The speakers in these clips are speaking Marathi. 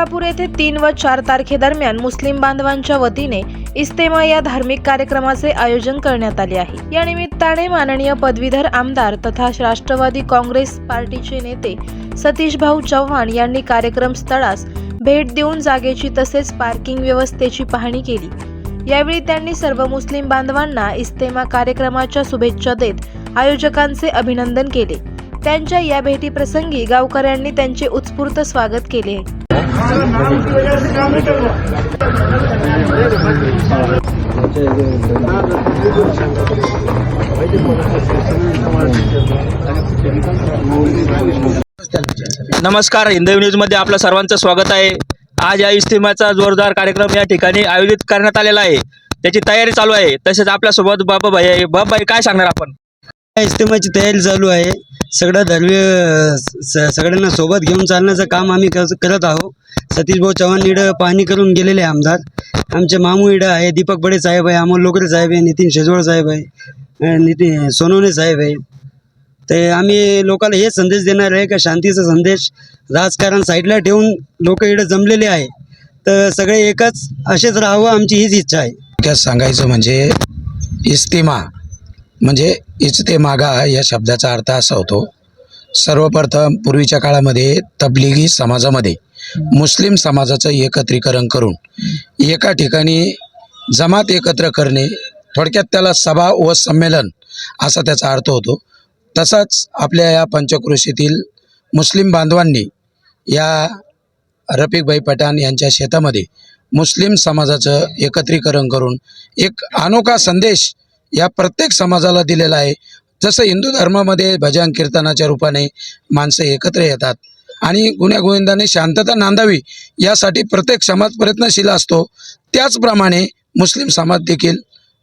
सोलापूर येथे तीन व चार तारखेदरम्यान मुस्लिम बांधवांच्या वतीने इस्तेमा या धार्मिक कार्यक्रमाचे आयोजन करण्यात आले आहे. या निमित्ताने माननीय पदवीधर आमदार तथा राष्ट्रवादी काँग्रेस पार्टीचे नेते सतीश भाऊ चव्हाण यांनी कार्यक्रम स्थळास भेट देऊन जागेची तसेच पार्किंग व्यवस्थेची पाहणी केली. यावेळी त्यांनी सर्व मुस्लिम बांधवांना इस्तेमा कार्यक्रमाच्या शुभेच्छा देत आयोजकांचे अभिनंदन केले. त्यांच्या या भेटीप्रसंगी गावकऱ्यांनी त्यांचे उत्स्फूर्त स्वागत केले. नमस्कार हिंदवी न्यूजमध्ये आपलं सर्वांचं स्वागत आहे. आज या इस्तिमाचा जोरदार कार्यक्रम या ठिकाणी आयोजित करण्यात आलेला आहे. त्याची तयारी चालू आहे. तसेच आपल्यासोबत बाबाभाई आहे. बाबाभाई काय सांगणार आपण? इस्तिमाची तयारी चालू आहे. सगळं धर्मीय स- सगळ्यांना सोबत घेऊन चालण्याचं काम आम्ही कर- करत आहोत. सतीश भाऊ चव्हाण इडं पाहणी करून गेलेले आहे आमदार. आमचे मामू इडं आहे दीपक बडे साहेब आहे अमोल लोकरे साहेब आहे नितीन शेजवळ साहेब आहे नितीन सोनवणे साहेब आहे. ते आम्ही लोकांना हेच संदेश देणार आहे का शांतीचा संदेश राजकारण साईडला ठेवून लोक इडं जमलेले आहे. तर सगळे एकच असेच राहावं आमची हीच इच्छा आहे. थोडक्यात सांगायचं म्हणजे इस्तिमा म्हणजे इजतेमागा या शब्दाचा अर्थ असा होतो. सर्वप्रथम पूर्वीच्या काळामध्ये तबलिगी समाजामध्ये मुस्लिम समाजाचं एकत्रीकरण करून एका ठिकाणी जमात एकत्र करणे थोडक्यात त्याला सभा व संमेलन असा त्याचा अर्थ होतो. तसाच आपल्या या पंचक्रोशीतील मुस्लिम बांधवांनी या रफिकभाई पठाण यांच्या शेतामध्ये मुस्लिम समाजाचं एकत्रीकरण करून एक अनोखा संदेश या प्रत्येक समाजाला दिलेला आहे. जसं हिंदू धर्मामध्ये भजन कीर्तनाच्या रूपाने माणसं एकत्र येतात. आणि गुण्यागोविंदाने शांतता नांदावी यासाठी प्रत्येक समाज प्रयत्नशील असतो. त्याचप्रमाणे मुस्लिम समाज देखील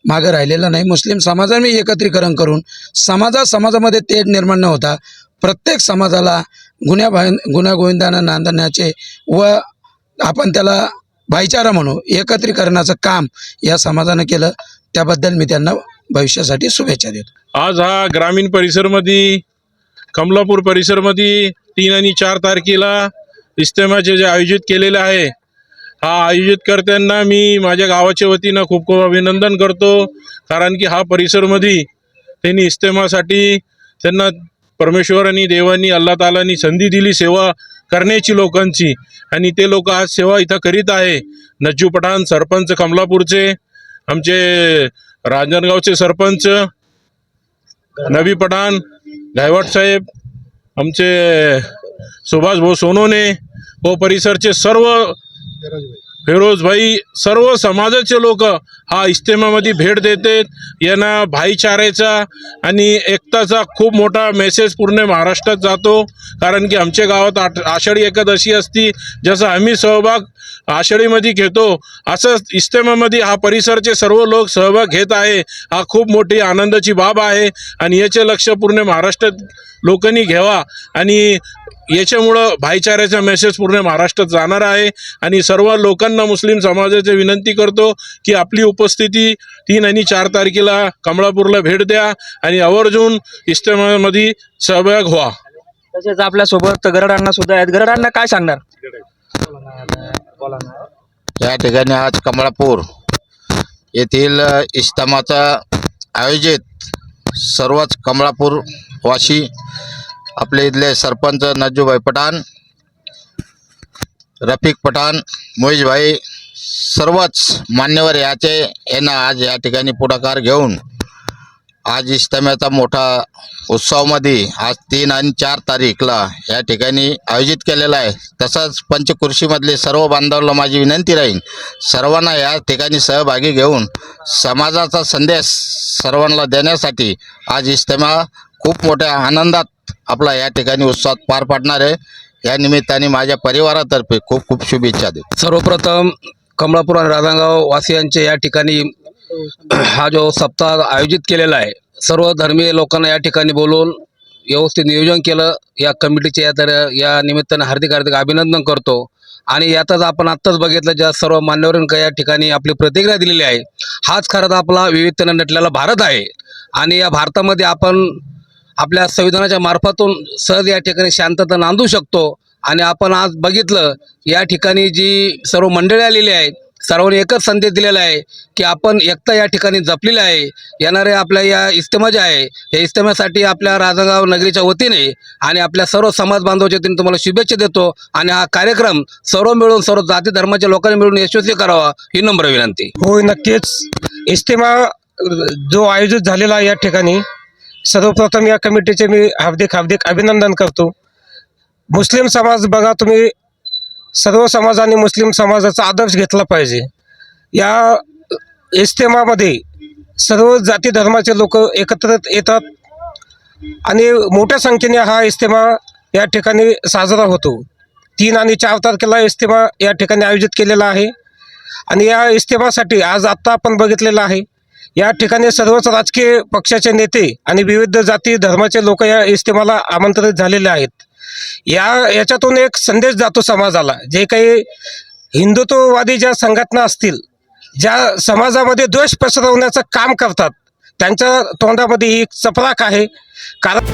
मागं राहिलेला नाही. मुस्लिम समाजाने एकत्रीकरण करून समाजा समाजामध्ये तेढ निर्माण न होता प्रत्येक समाजाला गुन्ह्या भाई गुण्यागोविंदानं नांदण्याचे व आपण त्याला भाईचारा म्हणू एकत्रीकरणाचं काम या समाजानं केलं. त्याबद्दल मी त्यांना भविष्यासाठी शुभेच्छा देतो. आज हा ग्रामीण परिसरमध्ये कमलापूर परिसरमध्ये तीन आणि चार तारखेला इस्तेमाचे जे आयोजित केलेलं आहे हा आयोजित करत्यांना मी माझ्या गावाच्या वतीनं खूप खूप अभिनंदन करतो. कारण की हा परिसरमध्ये त्यांनी इस्तेमासाठी त्यांना परमेश्वरांनी देवानी अल्ला तालानी संधी दिली सेवा करण्याची लोकांची. आणि ते लोक आज सेवा इथं करीत आहे. नज्जू पठाण सरपंच कमलापूरचे. आमचे रांजणगावचे सरपंच नवी पठाण गायवाट साहेब आमचे सुभाष भाऊ सोनोने व परिसरचे सर्व फिरोजभाई सर्व समाजाचे लोक हा इस्तेमामध्ये भेट देतात. यांना भाईचाऱ्याचा आणि एकताचा खूप मोठा मेसेज पूर्ण महाराष्ट्रात जातो. कारण की आमच्या गावात आठ आषाढी एकादशी असती जसं आम्ही सहभाग आषाढीमध्ये घेतो असं इस्तेमामध्ये हा परिसरचे सर्व लोक सहभाग घेत आहे. हा खूप मोठी आनंदाची बाब आहे. आणि याचे लक्ष पूर्ण महाराष्ट्रात लोकांनी घ्यावा. आणि याच्यामुळं भाईचाऱ्याचा मेसेज पूर्ण महाराष्ट्रात जाणार आहे आणि सर्व लोकांना मुस्लिम समाजाची विनंती करतो की आपली उपस्थिती तीन आणि चार तारखेला कमळापूरला भेट द्या आणि आवर्जून इस्तेमामध्ये सहभाग व्हा. तसेच आपल्यासोबत गरडांना सुद्धा आहेत. गरडांना काय सांगणार? या ठिकाणी आज कमळापूर येथील अ, इस्लामाचा आयोजित सर्वच कमळापूर वासी आपले इथले सरपंच नज्जूभाई पठाण रफिक पठाण मोहिशभाई सर्वच मान्यवर याचे यांना आज या ठिकाणी पुढाकार घेऊन आज इस्तम्याचा मोठा उत्सवामध्ये आज तीन आणि चार तारीखला या ठिकाणी आयोजित केलेला आहे. तसंच पंचकृषीमधले सर्व बांधवांना माझी विनंती राहील सर्वांना या ठिकाणी सहभागी घेऊन समाजाचा संदेश सर्वांना देण्यासाठी आज इस्तेमा खूप मोठ्या आनंदात आपला या ठिकाणी उत्सवात पार पाडणार आहे. या निमित्ताने माझ्या परिवारातर्फे खूप खूप शुभेच्छा देतो. सर्वप्रथम कमळापूर आणि राधांगाव वासियांचे या ठिकाणी हा जो सप्ताह आयोजित केलेला आहे सर्व धर्मीय लोकांना या ठिकाणी बोलवून व्यवस्थित नियोजन केलं. या कमिटीचे या तर या निमित्तानं हार्दिक हार्दिक अभिनंदन करतो. आणि यातच आपण आत्ताच बघितलं ज्या सर्व मान्यवरांनी या ठिकाणी आपली प्रतिक्रिया दिलेली आहे हाच खरंच आपला विविधतेनं नटलेला भारत आहे. आणि या भारतामध्ये आपण आपल्या संविधानाच्या मार्फातून सहज या ठिकाणी शांतता नांदू शकतो. आणि आपण आज बघितलं या ठिकाणी जी सर्व मंडळी आलेली आहेत सर्वांनी एकच संदेश दिलेला आहे की आपण एकता या ठिकाणी जपलेला आहे. येणारे आपल्या या इस्तेमा जे आहे या इस्तेम्यासाठी आपल्या राजगाव नगरीच्या वतीने आणि आपल्या सर्व समाज बांधवाच्या वतीने तुम्हाला शुभेच्छा देतो. आणि हा कार्यक्रम सर्व मिळून सर्व जाती धर्माच्या लोकांनी मिळून यशस्वी करावा ही नम्र विनंती. होय नक्कीच. इस्तेमा जो आयोजित झालेला आहे या ठिकाणी सर्वप्रथम या कमिटीचे मी हार्दिक हार्दिक अभिनंदन करतो. मुस्लिम समाज बघा तुम्ही सर्व समाजाने मुस्लिम समाजाचा आदर्श घेतला पाहिजे. या इस्तेमामध्ये सर्व जाती धर्माचे लोक एकत्र येतात आणि मोठ्या संख्येने हा इस्तेमा या ठिकाणी साजरा होतो. तीन आणि चार तारखेला इस्तेमा या ठिकाणी आयोजित केलेला आहे. आणि या इस्तेमासाठी आज आत्ता आपण बघितलेलं आहे या ठिकाणी सर्वच राजकीय पक्षाचे नेते आणि विविध जाती धर्माचे लोक या इस्तेमाला आमंत्रित झालेले आहेत. या याच्यातून एक संदेश जातो समाजाला. जे काही हिंदुत्ववादी ज्या संघटना असतील ज्या समाजामध्ये द्वेष पसरवण्याचं काम करतात त्यांच्या तोंडामध्ये ही चपराक आहे. कारण